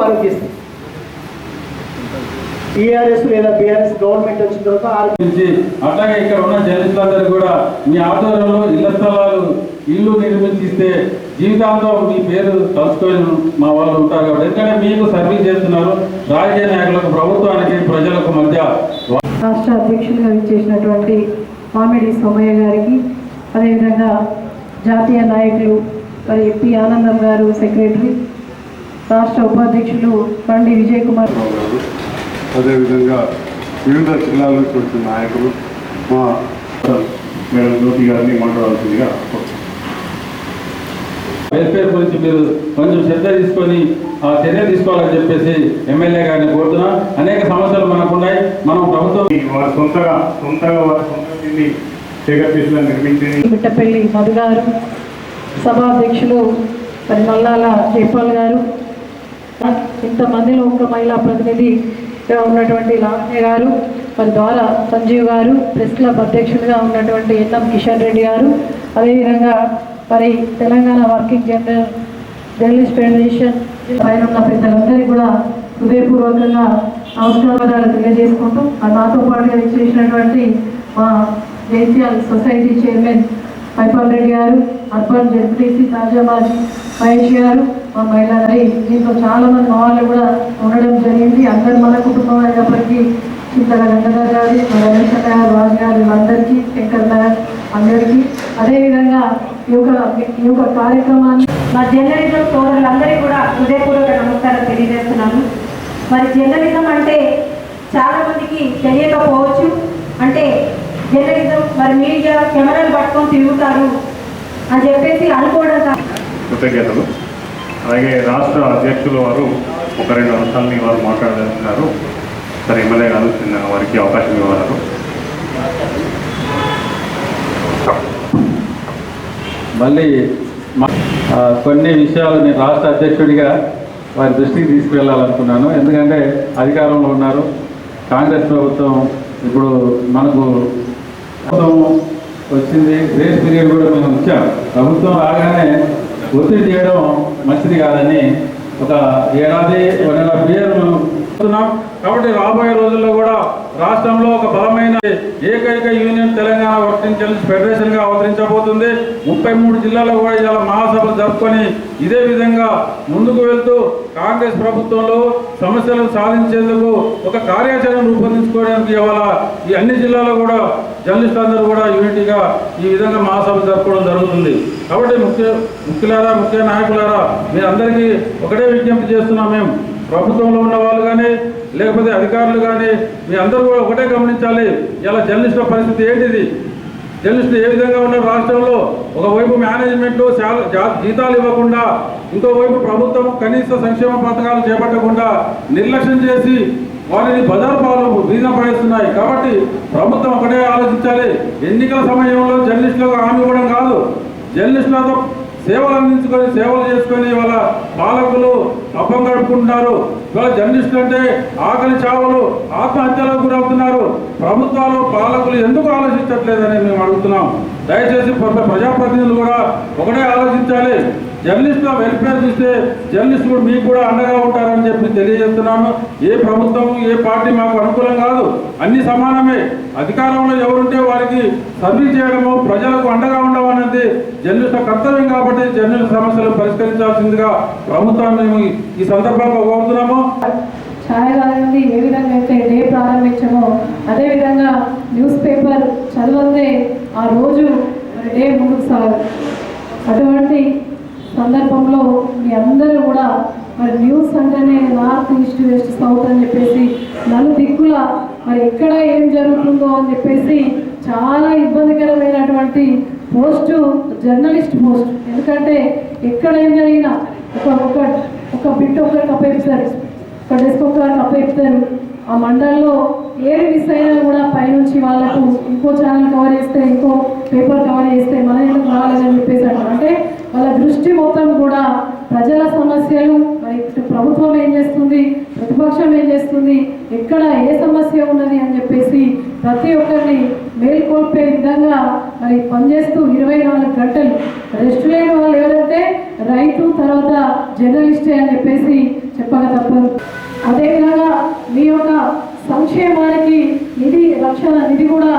Aarogyasri TRS లేదా BRS government వచ్చిన తర్వాత ఆరోగ్య అట్లాగే ఇక్కడ ఉన్న జర్నలిస్టులందరూ కూడా మీ ఆధ్వర్యంలో ఇళ్ళ స్థలాలు ఇల్లు నిర్మించిస్తే జీవితాంతం మీ పేరు తలుచుకొని మా వాళ్ళు ఉంటారు కాబట్టి. ఎందుకంటే మీకు సర్వీస్ చేస్తున్నారు రాజకీయ నాయకులకు ప్రభుత్వానికి ప్రజలకు మధ్య రాష్ట్ర అధ్యక్షులుగా ఇచ్చేసినటువంటి మామిడి సోమయ్య గారికి అదేవిధంగా జాతీయ నాయకులు మరి పి ఆనందం గారు సెక్రటరీ రాష్ట్ర ఉపాధ్యక్షులు బండి విజయ్ కుమార్ గారు అదేవిధంగా వివిధ జిల్లాల నుంచి వచ్చిన నాయకులు మా మేడం జ్యోతి గారిని మాట్లాడాల్సిందిగా. వెల్ఫేర్ గురించి మీరు కొంచెం శ్రద్ధ తీసుకొని ఆ చర్య తీసుకోవాలని చెప్పేసి ఎమ్మెల్యే గారిని కోరుతున్నా. అనేక సమస్యలు మనకున్నాయి మనం ప్రభుత్వం వారి సొంతగా సొంతగా వారి సొంత దీన్ని చేకర్తీసులో నిర్మించి మిట్టపల్లి మధు గారు సభాధ్యక్షులు మరి నల్లాల జైపాల్ గారు ఇంతమందిలో ఒక మహిళా ప్రతినిధిగా ఉన్నటువంటి లావణ్య గారు వారి ద్వారా సంజీవ్ గారు ప్రెస్ క్లబ్ అధ్యక్షులుగా ఉన్నటువంటి ఎన్ఎం కిషన్ రెడ్డి గారు అదేవిధంగా మరి Telangana working general journalist federation పైన ఉన్న పెద్దలందరికీ కూడా హృదయపూర్వకంగా నమస్కారాలు తెలియజేసుకుంటూ ఆ నాతో పాటుగా ఇచ్చేసినటువంటి మా జైత్యాల్ సొసైటీ చైర్మన్ పైపాల్ రెడ్డి గారు అర్బన్ జెడ్పీటీసీ తాజాబాద్ మహేష్ గారు మా మహిళలు దీంట్లో చాలామంది వాళ్ళు కూడా ఉండడం జరిగింది. అందరు మన కుటుంబం అయినప్పటికీ చింతల గంగాధర్ గారు రమేష్ గారు రాజు గారు అందరికీ శంకర్ అందరికీ. అదేవిధంగా ఈ యొక్క ఈ యొక్క కార్యక్రమాన్ని మా జర్నలిజం సోదరులందరికీ కూడా హృదయపూర్వక నమస్కారం తెలియజేస్తున్నాను. మరి జర్నలిజం అంటే చాలామందికి తెలియకపోవచ్చు. అంటే జర్నలిజం మరి మీడియా కెమెరాలు పట్టుకొని తిరుగుతారు అని చెప్పేసి అనుకోవడం కాదు. కృతజ్ఞతలు. అలాగే రాష్ట్ర అధ్యక్షులు వారు ఒక రెండు అంశాలని వారు మాట్లాడుతున్నారు సరే ఎమ్మెల్యే గారు చిన్న వారికి అవకాశం ఇవ్వగలరు. మళ్ళీ కొన్ని విషయాలు నేను రాష్ట్ర అధ్యక్షుడిగా వారి దృష్టికి తీసుకువెళ్ళాలనుకున్నాను. ఎందుకంటే అధికారంలో ఉన్నారు. కాంగ్రెస్ ప్రభుత్వం ఇప్పుడు మనకు వచ్చింది గ్రేస్ పీరియడ్ కూడా మేము ఇచ్చాం. ప్రభుత్వం రాగానే ఒత్తిడి చేయడం మంచిది కాదని ఒక ఏడాది వన్ అండ్ హాఫ్ ఇయర్ మనం కాబట్టి రాబోయే రోజుల్లో కూడా రాష్ట్రంలో ఒక బలమైన ఏకైక యూనియన్ తెలంగాణ వర్కింగ్ జర్నలిస్ట్ ఫెడరేషన్గా అవతరించబోతుంది. ముప్పై మూడు జిల్లాల్లో కూడా ఇలా మహాసభలు జరుపుకొని ఇదే విధంగా ముందుకు వెళ్తూ కాంగ్రెస్ ప్రభుత్వంలో సమస్యలను సాధించేందుకు ఒక కార్యాచరణ రూపొందించుకోవడానికి ఇవాళ ఈ అన్ని జిల్లాల్లో కూడా జర్నలిస్ట్ అందరూ కూడా యూనిటీగా ఈ విధంగా మహాసభ జరుపుకోవడం జరుగుతుంది. కాబట్టి ముఖ్య ముఖ్యులారా ముఖ్య నాయకులారా మీరందరికీ ఒకటే విజ్ఞప్తి చేస్తున్నాం మేము. ప్రభుత్వంలో ఉన్న వాళ్ళు కానీ లేకపోతే అధికారులు కానీ మీ అందరూ కూడా ఒకటే గమనించాలి. ఇలా జర్నలిస్టుల పరిస్థితి ఏంటిది? జర్నలిస్టులు ఏ విధంగా ఉన్నారు రాష్ట్రంలో? ఒకవైపు మేనేజ్మెంట్ జీతాలు ఇవ్వకుండా ఇంకోవైపు ప్రభుత్వం కనీస సంక్షేమ పథకాలు చేపట్టకుండా నిర్లక్ష్యం చేసి వారిని బజారు పాలు వీధన పడేస్తున్నాయి. కాబట్టి ప్రభుత్వం ఒకటే ఆలోచించాలి. ఎన్నికల సమయంలో జర్నలిస్టులకు హామీ ఇవ్వడం కాదు. జర్నలిస్టులతో సేవలు అందించుకొని సేవలు చేసుకొని వాళ్ళ పాలకులు అబ్బం గడుపుకుంటున్నారు. ఇవాళ జర్నలిస్టులు అంటే ఆకలి చావులు ఆత్మహత్యలకు గురవుతున్నారు. ప్రభుత్వాలు పాలకులు ఎందుకు ఆలోచించట్లేదని మేము అడుగుతున్నాం. దయచేసి ప్రజాప్రతినిధులు కూడా ఒకటే ఆలోచించాలి. జర్నలిస్టుల వెల్ఫేర్ చూస్తే జర్నలిస్టులు కూడా మీకు కూడా అండగా ఉంటారని చెప్పి తెలియజేస్తున్నాను. ఏ ప్రభుత్వం ఏ పార్టీ మాకు అనుకూలం కాదు. అన్ని సమానమే. అధికారంలో ఎవరుంటే వారికి సర్వీస్ చేయడము ప్రజలకు అండగా ఉండడం అనేది జర్నలిస్టుల కర్తవ్యం కాబట్టి జర్నలిస్ట్ సమస్యలు పరిష్కరించాల్సిందిగా ప్రభుత్వాన్ని మేము ఈ- సందర్భంగా కోరుతున్నాము. ఛాయగారిని ఏ విధంగా అయితే డే ప్రారంభించామో అదేవిధంగా న్యూస్ పేపర్ చదవందే ఆ రోజు డే ముందుకు సాగదు. అటువంటి సందర్భంలో మీ అందరూ కూడా మరి న్యూస్ అంటేనే నార్త్ ఈస్ట్ వెస్ట్ సౌత్ అని చెప్పేసి నలు దిక్కుల మరి ఎక్కడ ఏం జరుగుతుందో అని చెప్పేసి చాలా ఇబ్బందికరమైనటువంటి పోస్టు జర్నలిస్ట్ పోస్ట్. ఎందుకంటే ఎక్కడ ఏం జరిగినా ఒక ఒక ఒక బిట్ ఒకరికి అప్పగిస్తారు ఒక డెస్క్ ఒకరికి అప్పగిస్తారు ఆ మండల్లో ఏది మిస్ అయినా కూడా పైనుంచి వాళ్ళకు ఇంకో ఛానల్ కవర్ చేస్తే ఇంకో పేపర్ కవర్ చేస్తే మన ఎందుకు రాలేదని చెప్పేసి అంటారు. అంటే వాళ్ళ దృష్టి మొత్తం కూడా ప్రజల సమస్యలు మరి ప్రభుత్వం ఏం చేస్తుంది ప్రతిపక్షం ఏం చేస్తుంది ఎక్కడ ఏ సమస్య ఉన్నది అని చెప్పేసి ప్రతి ఒక్కరిని మేల్కొల్పే విధంగా మరి పనిచేస్తూ ఇరవై నాలుగు గంటలు రెస్ట్ లేని వాళ్ళు ఎవరైతే రైతు తర్వాత జర్నలిస్టే అని చెప్పేసి చెప్పక తప్పదు. అదేవిధంగా మీ యొక్క సంక్షేమానికి నిధి రక్షణ నిధి కూడా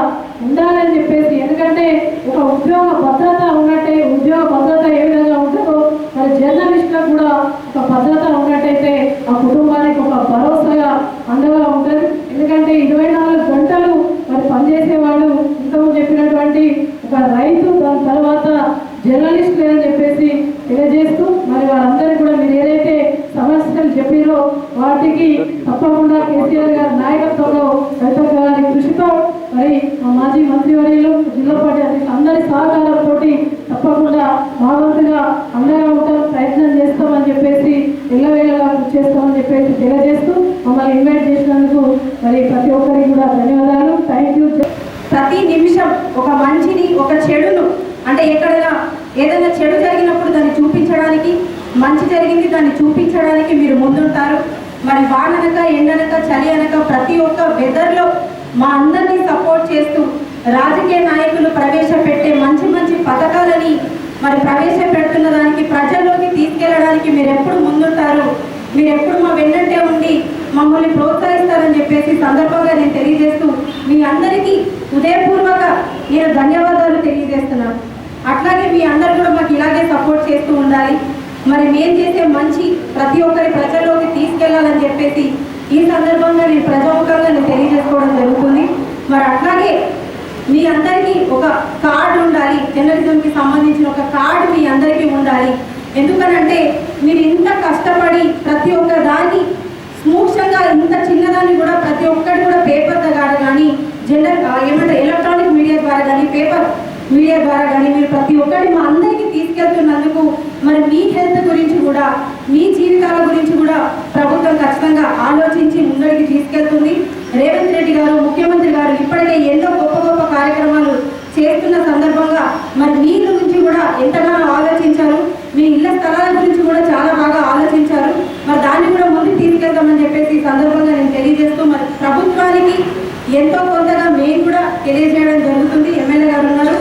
ఉండాలని చెప్పేసి ఎందుకంటే ఒక ఉద్యోగ భద్రత ఉన్నట్టే ఉద్యోగ భద్రత ఏ విధంగా ఉంటుందో మరి జర్నలిస్ట్ కూడా ఒక భద్రత ఉన్నట్టయితే ఆ కుటుంబానికి ఒక భరోసాగా అండగా ఉంటుంది ఎందుకంటే ఇరవై నాలుగు గంటలు మరి పనిచేసేవాళ్ళు ఇంతకు చెప్పినటువంటి ఒక రైతు దాని తర్వాత జర్నలిస్ట్ లేదని చెప్పేసి తెలియజేస్తూ మరి వారందరికీ కూడా మీరు ఏదైతే సమస్యలు చెప్పిరో వాటికి తప్పకుండా కేసీఆర్ గారి నాయకత్వంలో రైతు గారి కృషితో మరి మా మాజీ మంత్రివర్యులు జిల్లా పార్టీ అధ్యక్షులు అందరి సహకారంతో తప్పకుండా మా వంతుగా అండగా ఉంటాం ప్రయత్నం చేస్తామని చెప్పేసి ఎల్లవేళలా కృషి చేస్తామని చెప్పేసి తెలియజేస్తూ మమ్మల్ని ఇన్వైట్ చేసినందుకు మరి ప్రతి ఒక్కరికి కూడా ధన్యవాదాలు థ్యాంక్ యూ ప్రతి నిమిషం ఒక మంచిని ఒక చెడును అంటే ఎక్కడైనా ఏదైనా చెడు జరిగినప్పుడు దాన్ని చూపించడానికి మంచి జరిగింది దాన్ని చూపించడానికి మీరు ముందుంటారు. మరి వాననక ఎండనక చలి అనక ప్రతి ఒక్క వెదర్లో మా అందరినీ సపోర్ట్ చేస్తూ రాజకీయ నాయకులు ప్రవేశపెట్టే మంచి మంచి పథకాలని మరి ప్రవేశపెడుతున్న దానికి ప్రజల్లోకి తీసుకెళ్ళడానికి మీరు ఎప్పుడు ముందుంటారు. మీరు ఎప్పుడు మా వెన్నంటే ఉండి మమ్మల్ని ప్రోత్సహిస్తారని చెప్పేసి సందర్భంగా నేను తెలియజేస్తూ మీ అందరికీ ఉదయపూర్వక నేను ధన్యవాదాలు తెలియజేస్తున్నాను. అట్లాగే మీ అందరు కూడా మాకు ఇలాగే సపోర్ట్ చేస్తూ ఉండాలి. మరి మేము చేసే మంచి ప్రతి ఒక్కరి ప్రజల్లోకి తీసుకెళ్ళాలని చెప్పేసి ఈ సందర్భంగా నేను ప్రజాముఖంగా నేను తెలియజేసుకోవడం జరుగుతుంది. మరి అట్లాగే మీ అందరికీ ఒక కార్డు ఉండాలి. జర్నలిజంకి సంబంధించిన ఒక కార్డు మీ అందరికీ ఉండాలి. ఎందుకనంటే మీరు ఇంత కష్టపడి ప్రతి ఒక్క దాన్ని సూక్ష్మంగా ఇంత చిన్నదాన్ని కూడా ప్రతి ఒక్కటి కూడా పేపర్ ద్వారా కానీ జనరల్ ఏమంటారు ఎలక్ట్రానిక్ మీడియా ద్వారా కానీ పేపర్ మీడియా ద్వారా కానీ మీరు ప్రతి ఒక్కటి మా అందరికీ తీసుకెళ్తున్నందుకు మరి మీ హెల్త్ గురించి కూడా మీ జీవితాల గురించి కూడా ప్రభుత్వం ఖచ్చితంగా ఆలోచించి ముందడికి తీసుకెళ్తుంది రేవంత్ రెడ్డి గారు ముఖ్యమంత్రి గారు ఇప్పటికే ఎన్నో గొప్ప గొప్ప కార్యక్రమాలు చేస్తున్న సందర్భంగా మరి మీ గురించి కూడా ఎంతగానో ఆలోచించారు మీ ఇళ్ళ స్థలాల గురించి కూడా చాలా బాగా ఆలోచించారు మరి దాన్ని కూడా ముందుకు తీసుకెళ్తామని చెప్పేసి ఈ సందర్భంగా నేను తెలియజేస్తూ మరి ప్రభుత్వానికి ఎంతో కొంతగా మేము కూడా తెలియజేయడం జరుగుతుంది ఎమ్మెల్యే గారు ఉన్నారు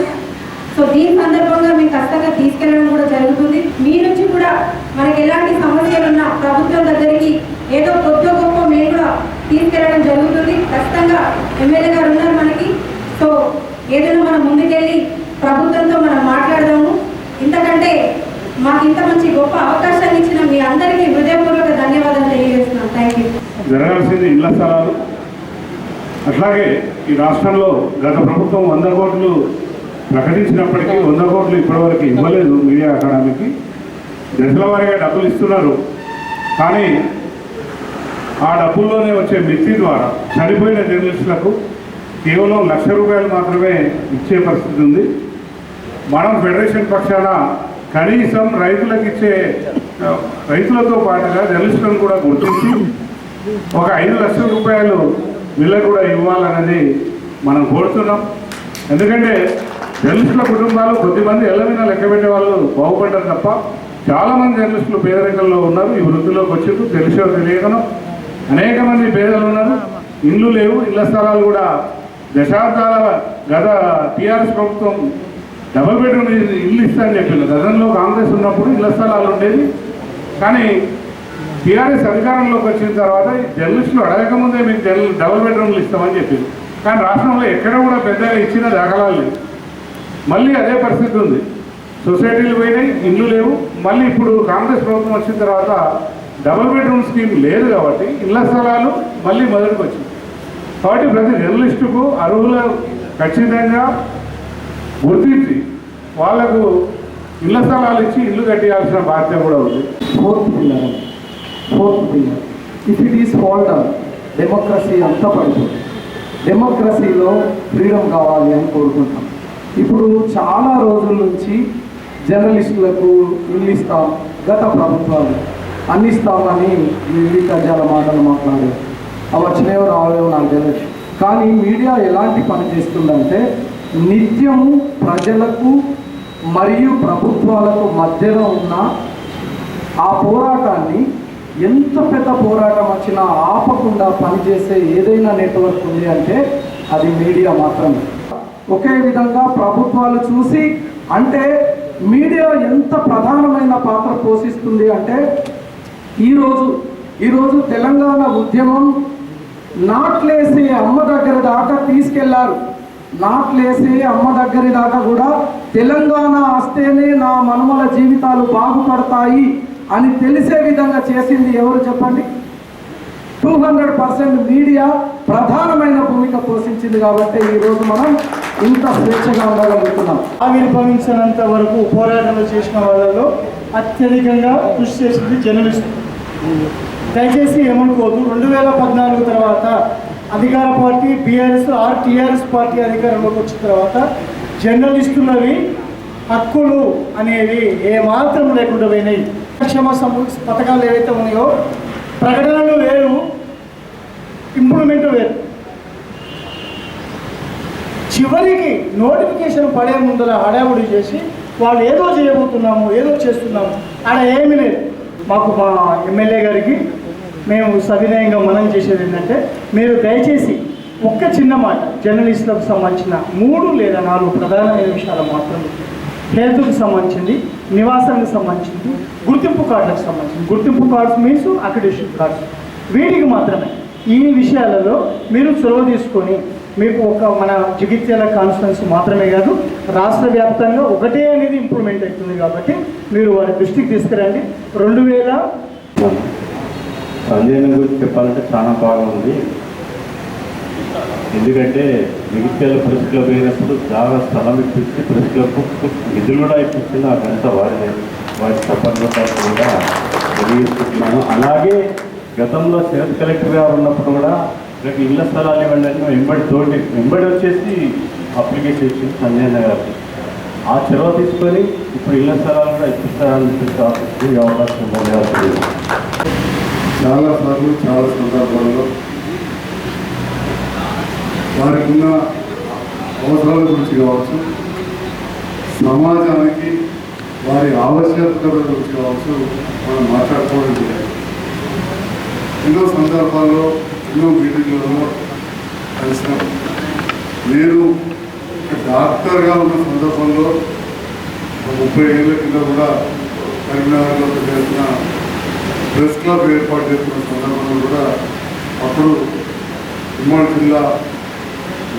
సో దీని సందర్భంగా మేము ఖచ్చితంగా తీసుకెళ్ళడం కూడా జరుగుతుంది మీ నుంచి కూడా మనకి ఎలాంటి సమస్యలు ఉన్నా ప్రభుత్వం దగ్గరికి ఏదో కొద్ది గొప్ప మేము కూడా తీసుకెళ్ళడం జరుగుతుంది ఖచ్చితంగా ఎమ్మెల్యే గారు ఉన్నారు మనకి సో ఏదైనా మనం ముందుకెళ్ళి ప్రభుత్వంతో మనం మాట్లాడదాము ఇంతకంటే మాకు ఇంత మంచి గొప్ప అవకాశాన్ని ఇచ్చిన మీ అందరికీ హృదయపూర్వక ధన్యవాదాలు తెలియజేస్తున్నాను. థ్యాంక్ యూ జరగాల్సింది ఇళ్ళ స్థలాలు. అట్లాగే ఈ రాష్ట్రంలో గత ప్రభుత్వం వంద కోట్లు ప్రకటించినప్పటికీ వంద కోట్లు ఇప్పటివరకు ఇవ్వలేదు మీడియా అకాడమీకి. దశల వారీగా డబ్బులు ఇస్తున్నారు. కానీ ఆ డబ్బుల్లోనే వచ్చే మిత్తి ద్వారా చనిపోయిన జర్నలిస్టులకు కేవలం లక్ష రూపాయలు మాత్రమే ఇచ్చే పరిస్థితి ఉంది. మనం ఫెడరేషన్ పక్షాన కనీసం రైతులకు ఇచ్చే రైతులతో పాటుగా జర్నలిస్టులను కూడా గుర్తించి ఒక ఐదు లక్షల రూపాయలు వీళ్ళకు కూడా ఇవ్వాలన్నది మనం కోరుతున్నాం. ఎందుకంటే జర్నలిస్టుల కుటుంబాలు కొద్దిమంది ఎల్లవిన లెక్క పెట్టే వాళ్ళు బాగుపడ్డారు తప్ప చాలామంది జర్నలిస్టులు పేదరికంలో ఉన్నారు. ఈ వృత్తిలోకి వచ్చారు. తెలిసో తెలియకను అనేక మంది పేదలు ఉన్నారు. ఇండ్లు లేవు ఇళ్ళ స్థలాలు కూడా దశాబ్దాల గత టీఆర్ఎస్ ప్రభుత్వం డబల్ బెడ్రూమ్ ఇల్లు ఇస్తా అని చెప్పింది గతంలో కాంగ్రెస్ ఉన్నప్పుడు ఇళ్ళ స్థలాలు ఉండేది కానీ టీఆర్ఎస్ అధికారంలోకి వచ్చిన తర్వాత జర్నలిస్టులు అడగకముందే మీకు జర్నల్ డబుల్ బెడ్రూమ్లు ఇస్తామని చెప్పింది కానీ రాష్ట్రంలో ఎక్కడ కూడా పెద్దగా ఇచ్చిన దాఖలాలు లేవు. మళ్ళీ అదే పరిస్థితి ఉంది. సొసైటీలు పోయినాయి ఇండ్లు లేవు. మళ్ళీ ఇప్పుడు కాంగ్రెస్ ప్రభుత్వం వచ్చిన తర్వాత డబుల్ బెడ్రూమ్ స్కీమ్ లేదు కాబట్టి ఇళ్ళ స్థలాలు మళ్ళీ మొదటికి వచ్చింది కాబట్టి ప్రతి జర్నలిస్టుకు అర్హుల ఖచ్చితంగా గుర్తించి వాళ్ళకు ఇళ్ళ స్థలాలు ఇచ్చి ఇల్లు కట్టేయాల్సిన బాధ్యత కూడా ఉంది. Fourth pillar fourth pillar if it is fault democracy అంతా పడిపోతుంది. డెమోక్రసీలో ఫ్రీడమ్ కావాలి అని కోరుకుంటాం. ఇప్పుడు చాలా రోజుల నుంచి జర్నలిస్టులకు ఇల్లు ఇస్తాం గత ప్రభుత్వాలు అందిస్తామని ఇస్తామని ఇల్లు మాటలు మాట్లాడారు. అవి వచ్చినాయో రావాలేమో నాకు తెలియదు కానీ మీడియా ఎలాంటి పని చేస్తుందంటే నిత్యము ప్రజలకు మరియు ప్రభుత్వాలకు మధ్యలో ఉన్న ఆ పోరాటాన్ని ఎంత పెద్ద పోరాటం వచ్చినా ఆపకుండా పనిచేసే ఏదైనా నెట్వర్క్ ఉంది అంటే అది మీడియా మాత్రమే. ఒకే విధంగా ప్రభుత్వాలు చూసి అంటే మీడియా ఎంత ప్రధానమైన పాత్ర పోషిస్తుంది అంటే ఈరోజు ఈరోజు తెలంగాణ ఉద్యమం నాట్లేసి అమ్మ దగ్గర దాకా తీసుకెళ్ళారు. నాట్లేసి అమ్మ దగ్గర దాకా కూడా తెలంగాణ వస్తేనే నా మనుమల జీవితాలు బాగుపడతాయి అని తెలిసే విధంగా చేసింది ఎవరు చెప్పండి? టూ హండ్రెడ్ పర్సెంట్ మీడియా ప్రధానమైన భూమిక పోషించింది కాబట్టి ఈరోజు మనం ఇంత స్వేచ్ఛగా ఉండగలుగుతున్నాం. ఆవిర్భవించినంత వరకు పోరాటాలు చేసిన వాళ్ళలో అత్యధికంగా కృషి చేసింది జర్నలిస్ట్. దయచేసి ఏమనుకోదు రెండు వేల పద్నాలుగు తర్వాత అధికార party BRS or TRS party అధికారంలోకి వచ్చిన తర్వాత జర్నలిస్టులవి హక్కులు అనేవి ఏమాత్రం లేకుండా పోయినాయి. సంక్షేమ పథకాలు ఏవైతే ఉన్నాయో ప్రకటనలు వేరు ఇంప్లిమెంట్ వేరు. చివరికి నోటిఫికేషన్ పడే ముందర హడావుడి చేసి వాళ్ళు ఏదో చేయబోతున్నాము ఏదో చేస్తున్నాము. ఆడ ఏమీ లేదు. మాకు మా ఎమ్మెల్యే గారికి మేము సవినయంగా మనం చేసేది ఏంటంటే మీరు దయచేసి ఒక్క చిన్న మాట జర్నలిస్టులకు సంబంధించిన మూడు లేదా నాలుగు ప్రధానమైన విషయాలు మాత్రమే హెల్త్కు సంబంధించింది నివాసానికి సంబంధించింది గుర్తింపు కార్డులకు సంబంధించింది. గుర్తింపు కార్డ్స్ మీన్స్ అక్రిడేషన్ కార్డ్స్. వీటికి మాత్రమే. ఈ విషయాలలో మీరు చొరవ తీసుకొని మీకు ఒక మన జగిత్యాల కాన్ఫరెన్స్ మాత్రమే కాదు రాష్ట్ర వ్యాప్తంగా ఒకటే అనేది ఇంప్రూవ్మెంట్ అవుతుంది కాబట్టి మీరు వారి దృష్టికి తీసుకురండి. రెండు వేల సంజయ్ గురించి చెప్పాలంటే చాలా బాగుంది ఎందుకంటే జగిత్యాల ప్రెస్ క్లబ్ అయినప్పుడు చాలా స్థలం ఇప్పించి ప్రెస్ క్లబ్ నిధులు కూడా ఇప్పించింది ఆ వారిని వారి తప్పనిసరి కూడా తెలియజేస్తున్నాను. అలాగే గతంలో శరత్ కలెక్టర్ గారు ఉన్నప్పుడు కూడా నాకు ఇళ్ళ స్థలాలు ఇవ్వండి అని వెంబడి తోటి వెంబడి వచ్చేసి అప్లికేషన్ ఇచ్చింది సంజయ్ గారికి ఆ చొరవ తీసుకొని ఇప్పుడు ఇళ్ళ స్థలాలు కూడా ఇప్పిస్తారని చెప్పేసి అవకాశం పొందాల్సింది చాలా సార్లు చాలా సందర్భాల్లో వారికి ఉన్న అవసరాల గురించి కావచ్చు సమాజానికి వారి ఆవశ్యకతల గురించి కావచ్చు మనం మాట్లాడుకోవడం జరిగింది. ఎన్నో సందర్భాల్లో ఎన్నో మీటింగ్లలో కలిసిన నేను డాక్టర్గా ఉన్న సందర్భంలో ముప్పై ఏళ్ళ కింద కూడా కరీంనగర్లో చేసిన ప్రెస్ క్లబ్ ఏర్పాటు చేసిన సందర్భంలో కూడా అప్పుడు ఉమ్మడి జిల్లా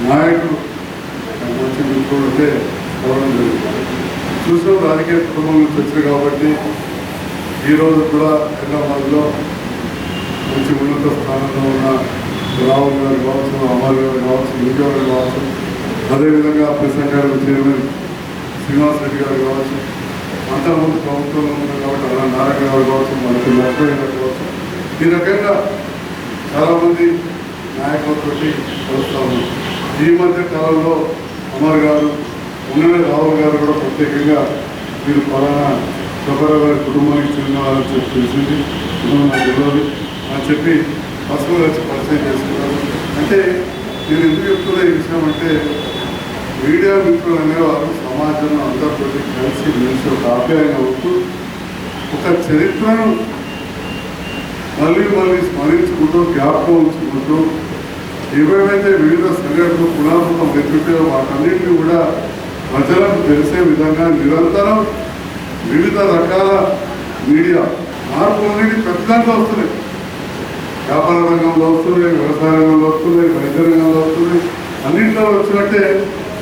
నాయకుడు నాకు వచ్చి నిల్చుకుంటే పోవడం జరిగింది. చూసిన రాజకీయ కుటుంబం నుంచి వచ్చారు కాబట్టి ఈరోజు కూడా హైదరాబాద్లో మంచి ఉన్నత స్థానంలో ఉన్న రాహుల్ గారు కావచ్చు అమర్ గారు కావచ్చు ఇంకో గారు కావచ్చు అదేవిధంగా ప్రెస్ గారు చైర్మన్ శ్రీనివాస్ రెడ్డి గారు కావచ్చు అంతమంది ప్రభుత్వంలో ఉంటుంది కాబట్టి అలా నారాయణ గారు కావచ్చు మనకి లక్ష్మణ్ గారు కావచ్చు. ఈ రకంగా చాలామంది నాయకులతో కలుస్తా ఉన్నారు. ఈ మధ్య కాలంలో అమర్ గారు ఉన్న రాహుల్ గారు కూడా ప్రత్యేకంగా మీరు పలానా సుబ్బారావు గారి కుటుంబానికి చెందిన వాళ్ళని చెప్పి తెలిసింది నాకు తెలియదు అని చెప్పి పసుపు వచ్చి పరిచయం చేసుకున్నారు. అంటే నేను ఎందుకు చెప్తున్నా ఈ విషయం అంటే మీడియా మిత్రులు అనేవారు సమాజంలో అందరితో కలిసి మెలిసి ఒక ఆప్యాయంగా ఉంటూ ఒక చరిత్రను మళ్ళీ మళ్ళీ స్మరించుకుంటూ జ్ఞాపకం ఉంచుకుంటూ ఏవేవైతే వివిధ సంఘటనలు పునాదులు వెతుకుతాయో వాటన్నింటినీ కూడా ప్రజలకు తెలిసే విధంగా నిరంతరం వివిధ రకాల మీడియా మార్పు అనేది ప్రతి వస్తున్నాయి. వ్యాపార రంగంలో వస్తున్నాయి వ్యవసాయ రంగంలో వస్తున్నాయి వైద్య రంగంలో వస్తున్నాయి. అన్నింటిలో వచ్చినట్టే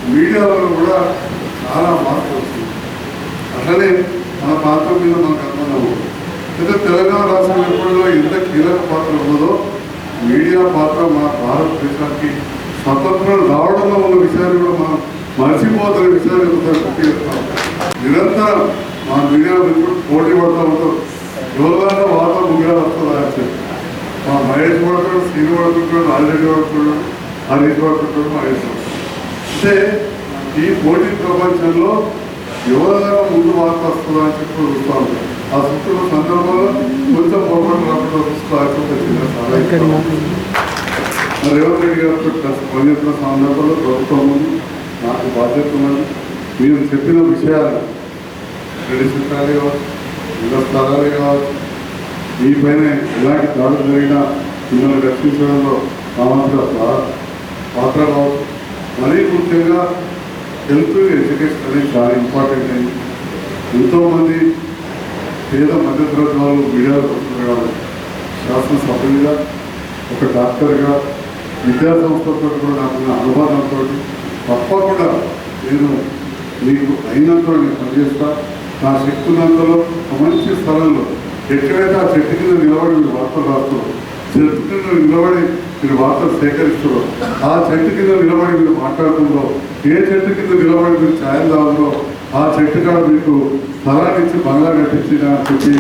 మీడియాలో కూడా చాలా మార్పు వస్తుంది. అట్లనే మన పాత్ర మీద మనకు అనుకున్నాము అయితే తెలంగాణ రాష్ట్రం ఏర్పడలో ఎంత కీలక పాత్ర ఉన్నదో మీడియా పాత్ర మన భారతదేశానికి స్వతంత్రం రావడంలో ఉన్న విషయాన్ని కూడా మనం మర్చిపోతున్న విషయాన్ని ఒకసారి నిరంతరం మా మీడియా మిత్రుడు పోటీ పడతా ఉంటారు ఎవరికైనా వార్త ముగ్గురు వస్తుందా మా మహేష్ పడుతున్నాడు శ్రీను పడుతుంటాడు రాజరెడ్డి పడుతున్నాడు హరీష్ పడుతుంటాడు మహేష్ పడుతున్నాడు. అంటే ఈ పోటీ ప్రపంచంలో ఎవరైనా ముందు వార్త వస్తుందా అని చెప్పి చూస్తూ ఉంటారు. ఆ చూస్తున్న సందర్భంలో కొంచెం పొరపాటు రాకుండా చూసుకోవాల్సి రేవంత్ రెడ్డి గారితో కలిసి పనిచేస్తున్న సందర్భంలో ప్రభుత్వం ఉంది నాకు బాధ్యత ఉన్నది. మీరు చెప్పిన విషయాలు క్రెడిట్ స్థలాలే కావచ్చు ఇళ్ళ స్థలాలే కావచ్చు మీపైన ఎలాంటి దాడులు జరిగినా మిమ్మల్ని రక్షించడంలో కావాల్సిన పాత్ర కావచ్చు. మరీ ముఖ్యంగా హెల్త్ ఎడ్యుకేషన్ అనేది చాలా ఇంపార్టెంట్ అయింది ఎంతోమంది పేద మధ్యతరగతి వాళ్ళు మీడియాలో వస్తున్నారు కాబట్టి శాసన ఒక డాక్టర్గా విద్యా సంస్థతో కూడా నాకున్న అనుబంధంతో తప్పకుండా నేను మీకు అయినంత నేను పనిచేస్తా. నా శక్తి ఉన్నంతలో మంచి స్థలంలో ఎక్కడైతే ఆ చెట్టు కింద నిలబడి మీరు వార్తలు రాస్తారో చెట్టు కింద నిలబడి మీరు వార్తలు సేకరిస్తున్నారు. ఆ చెట్టు కింద నిలబడి మీరు మాట్లాడుతుందో ఏ చెట్టు కింద నిలబడి మీరు ఛాయం తాగుతుందో ఆ చెట్టు కాడ మీకు స్థలాన్ని ఇచ్చి బంగ్లా కట్టించిన అని చెప్పి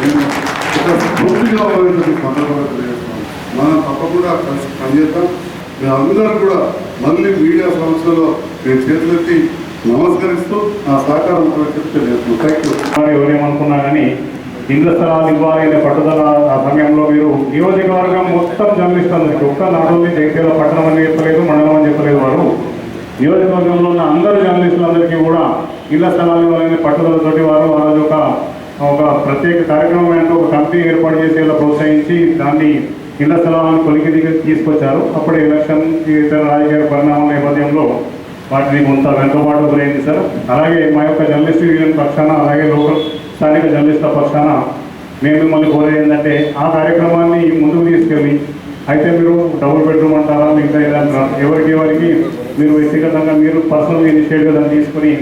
నేను ఒక సందర్భంగా తెలియజేస్తున్నాను. మనం తప్పకుండా కలిసి పనిచేద్దాం. మీరందరూ కూడా మళ్ళీ మీడియా సంస్థలో నేను చేతులెత్తి నమస్కరిస్తూ నా సహకారం చెప్పి తెలియజేస్తున్నాను. థ్యాంక్ యూ ఎవరేమనుకున్నా కానీ ఇళ్ళ స్థలాలు ఇవ్వాలి అనే పట్టుదల ఆ సమయంలో మీరు నియోజకవర్గం మొత్తం జన్మిస్తుంది ఒక్క నాడోని జగిత్యాల పట్టణం అని చెప్పలేదు మండలం అని చెప్పలేదు వారు. నియోజకవర్గంలో ఉన్న అందరు జర్నలిస్టులందరికీ కూడా ఇళ్ళ స్థలాలు ఇవ్వాలనే పట్టుదలతోటి వారు ఆ రోజు ఒక ఒక ప్రత్యేక కార్యక్రమం అంటే ఒక కమిటీ ఏర్పాటు చేసేలా ప్రోత్సహించి దాన్ని ఇళ్ళ స్థలాలను కొలికి దిగి తీసుకొచ్చారు. అప్పుడు ఎలక్షన్ ఇతర రాజకీయ పరిణామాల నేపథ్యంలో వాటిని కొంత వెనుకబాటు గురైంది సార్. అలాగే మా యొక్క జర్నలిస్ట్ యూనియన్ పక్షాన అలాగే లోకల్ స్థానిక జర్నలిస్టుల పక్షాన మేము మిమ్మల్ని కోరేది ఏంటంటే ఆ కార్యక్రమాన్ని ముందుకు తీసుకెళ్ళి అయితే మీరు డబుల్ బెడ్రూమ్ అంటారా మిగతా ఏదంటారా ఎవరికి ఎవరికి మీరు వ్యక్తిగతంగా మీరు పర్సనల్ ఇనిషియేటివ్ దాన్ని తీసుకుని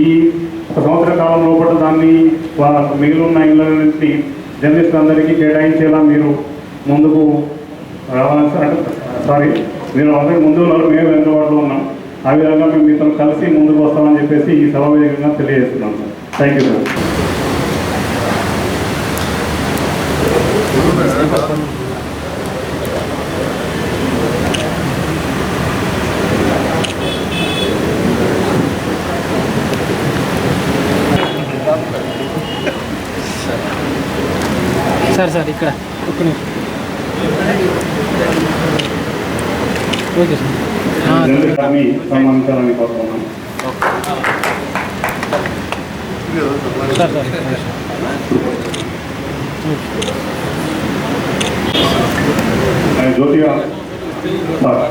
ఈ సంవత్సర కాలం లోపల దాన్ని మిగిలిన ఇళ్ళ నుంచి జర్నలిస్టులందరికీ కేటాయించేలా మీరు ముందుకు రావాలని సారీ మీరు అందరి ముందు ఉన్నారు మేము వెనుకబాటులో ఉన్నాం. ఆ విధంగా మేము మీతో కలిసి ముందుకు వస్తామని చెప్పేసి ఈ సభ విధంగా తెలియజేస్తున్నాం sir. Thank you sir sir sir ఇక్కడ. ఒక్క నిమిషం. Okay sir. Sir sir. ఆయన జ్యోతిగా సార్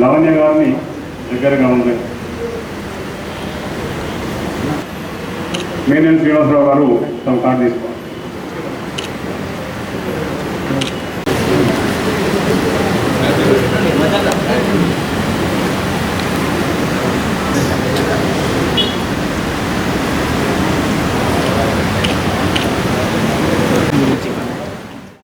లావణ్య గారిని దగ్గరగా ఉంది. మేనేని శ్రీనివాసరావు గారు తమ కార్డు తీసుకోండి